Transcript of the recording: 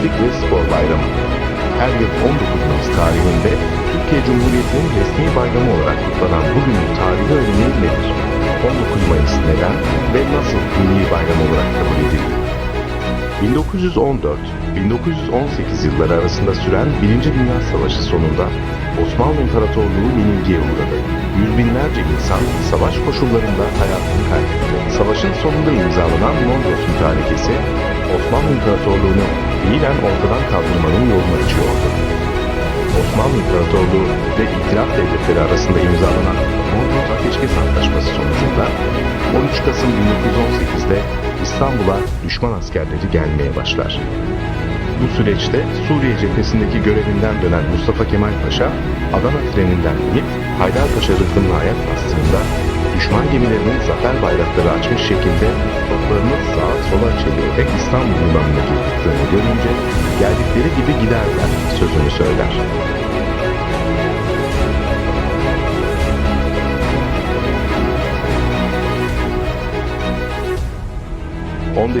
Gençlik ve Spor Bayramı. Her yıl 19 Mayıs tarihinde Türkiye Cumhuriyeti'nin resmi bayramı olarak kutlanan bugünün tarihi önemi nedir? 19 Mayıs neden ve nasıl milli bayram olarak kabul edildi? 1914-1918 yılları arasında süren Birinci Dünya Savaşı sonunda Osmanlı İmparatorluğu yenilgiye uğradı. Yüz binlerce insan savaş koşullarında hayatını kaybetti. Savaşın sonunda imzalanan Mondros Mütarekesi, Osmanlı İmparatorluğu'nu fiilen ortadan kaldırmanın yolunu açıyordu. Osmanlı İmparatorluğu ve İtilaf Devletleri arasında imzalanan Mondros Ateşkes Antlaşması sonucunda 13 Kasım 1918'de İstanbul'a düşman askerleri gelmeye başlar. Bu süreçte Suriye cephesindeki görevinden dönen Mustafa Kemal Paşa, Adana treninden inip Haydarpaşa rıhtımına ayak bastığında düşman gemilerinin zafer bayrakları açmış şekilde toplarını sağa sola çevirerek İstanbul limanına girdiklerini görünce geldikleri gibi giderler sözünü söyler.